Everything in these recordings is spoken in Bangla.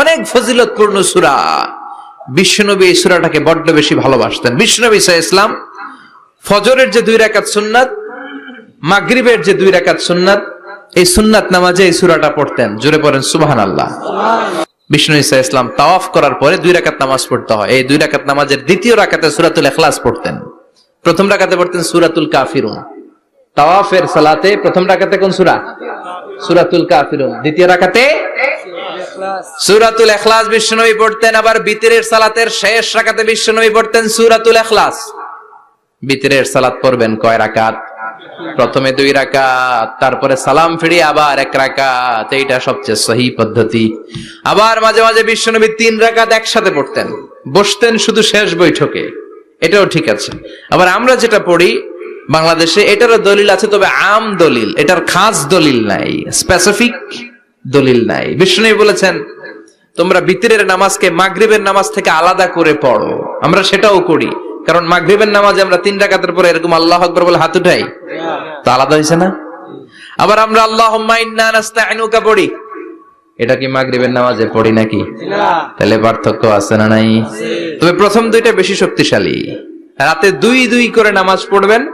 অনেক ফজিলতপূর্ণ সুরা। বিশ্বনবী এই সুরাটাকে বড্ড বেশি ভালোবাসতেন। বিশ্বনবী সাহা ইসলাম ফজরের যে দুই রাকাত সুন্নাত, মাগরিবের যে দুই রাকাত সুন্নাত, এই সুন্নাত নামাজে এই সুরাটা পড়তেন। জোরে পড়েন সুবাহান আল্লাহ বিষ্ণু ইসা ইসলাম তাওয়াফ করার পরে দুই রাকাত নামাজ পড়তে হয়। এই দুই রাকাত নামাজের দ্বিতীয় রাকাতে সুরাতুল এখলাস পড়তেন। প্রথম রাকাতে পড়তেন সুরাতুল কাফিরুন। তাওয়াফের সালাতে প্রথম রাকাতে কোন সুরা? সুরাতুল কাফিরুন। দ্বিতীয় রাকাতে সুরাতুল এখলাস বিশ্বনবী পড়তেন, আবার বিতিরের সালাতের শেষ বিশ্বনবী পড়তেন সুরাতুল এখলাস বিতিরের সালাত পড়বেন কয় রাকাত? প্রথমে দুই রাকাত, তারপরে সালাম ফিরিয়ে আবার এক রাকাত, এইটা সবচেয়ে সহি পদ্ধতি। আবার মাঝে মাঝে বিশ্বনবী তিন রাকাত একসাথে পড়তেন। বসতেন শুধু শেষ বৈঠকে, এটাও ঠিক আছে। আবার আমরা যেটা পড়ি, বাংলাদেশে এটারও দলিল আছে, তবে আম দলিল, এটার খাস দলিল নাই স্পেসিফিক দলিল নাই। বিষ্ণু বলেছেন, তোমরা বিতিরের নামাজকে মাগরিবের নামাজ থেকে আলাদা করে পড়ো। আমরা সেটাও করি। কারণ মাগরিবের নামাজে আমরা তিন রাকাতের পরে এরকম আল্লাহ আকবর বলে হাত উঠাই। তো আলাদা হয়েছে না? আবার আমরা আল্লাহ নাস্তাইনুকা পড়ি। এটা কি মাগরিবের নামাজে পড়ি নাকি? তাহলে পার্থক্য আছে না নাই? তবে প্রথম দুইটা বেশি শক্তিশালী। রাতে দুই দুই করে নামাজ পড়বেন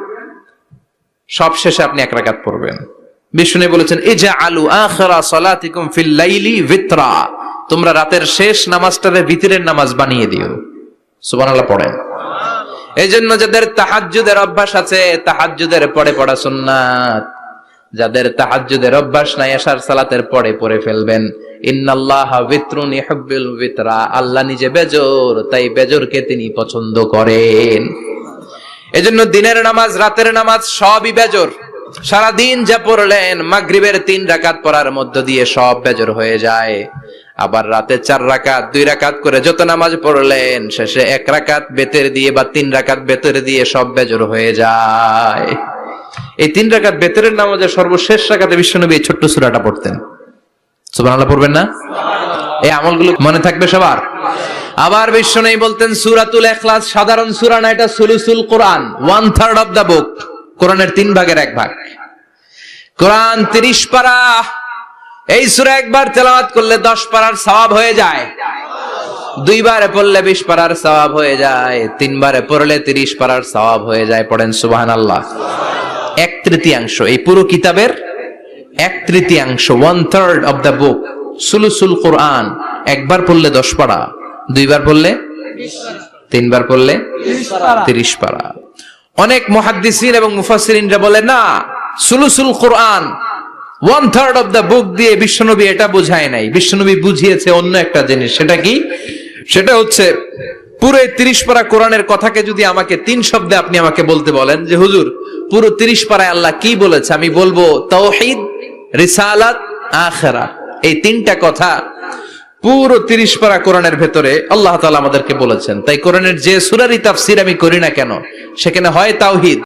সব শেষে আপনি এক রাকাত পড়বেন। বিষ্ণু বলেছেন এই যে আলু আখরা সালাতিকুম ফিল লাইলি ভিতরা। তোমরা রাতের শেষ ভিতরের নামাজ বানিয়ে দিও। পড়েন। এই জন্য যাদের তাহাজ্জুদের অভ্যাস আছে, তাহাজ্জুদের পড়ে সুন্নাত। যাদের তাহাজ্জুদের অভ্যাস নাই, আশার সালাতের পরে পড়ে ফেলবেন। ইন্নাল্লাহ বিত্রুন ইহুব্বুল আল্লাহ নিজে বেজর, তাই বেজরকে তিনি পছন্দ করেন। এজন্য দিনের নামাজ, রাতের নামাজ সবই বেজর। সারাদিন যা পড়লেন, মাগরিবের তিন রাকাত পড়ার মধ্য দিয়ে সব বেজর হয়ে যায়। আবার রাতে চার রাকাত, দুই রাকাত করে যত নামাজ পড়লেন, শেষে এক রাকাত বেতের দিয়ে বা তিন রাকাত বেতের দিয়ে সব বেজর হয়ে যায়। এই তিন রাকাত বেতের নামাজের সর্বশেষ রাকাতে বিশ্বনবী এই ছোট্ট সুরাটা পড়তেন। সুবহানাল্লাহ পড়বেন না? এই আমলগুলো মনে থাকবে সবার? আবার বিশ্ব নেই বলতেন, সুরাতুল এখলাস সাধারণ সুরা না, এটা সুলুসুল Quran one third of the book কোরআনের তিন ভাগের এক ভাগ। কোরআন তিরিশ পারা, এই সুরা একবার তেলাওয়াত করলে দশ পারার সওয়াব হয়ে যায়। দুইবারে পড়লে বিশ পারার সওয়াব হয়ে যায়, তিনবারে পড়লে তিরিশ পারার সওয়াব হয়ে যায়। পড়েন সুবাহান আল্লাহ এক তৃতীয়াংশ, এই পুরো কিতাবের এক তৃতীয়াংশ one third of the book সুলুসুল কোরআন, একবার পড়লে দশ পারা, দুইবার পড়লে তিনবার পড়লে তিরিশ পারা। অনেক মহাদ্দিসিন এবং মুফাসিরিনরা বলে, না, সুলুসুল Quran one third of the book দিয়ে বিশ্বনবী এটা বোঝায় নাই। বিশ্বনবী বুঝিয়েছে অন্য একটা জিনিস, সেটা কি? সেটা হচ্ছে, পুরো তিরিশ পারা কোরআনের কথাকে যদি আমাকে তিন শব্দে আপনি আমাকে বলতে বলেন, যে হুজুর, পুরো তিরিশ পারায় আল্লাহ কি বলেছে? আমি বলব, তৌহিদ, রিসালাত আখেরা এই তিনটা কথা পুরো তিরিশ পারা কোরআনের ভেতরে আল্লাহ তালা আমাদেরকে বলেছেন। তাই কোরআনের যে সুরারি তাফসির আমি করি না কেন, সেখানে হয় তাওহিদ।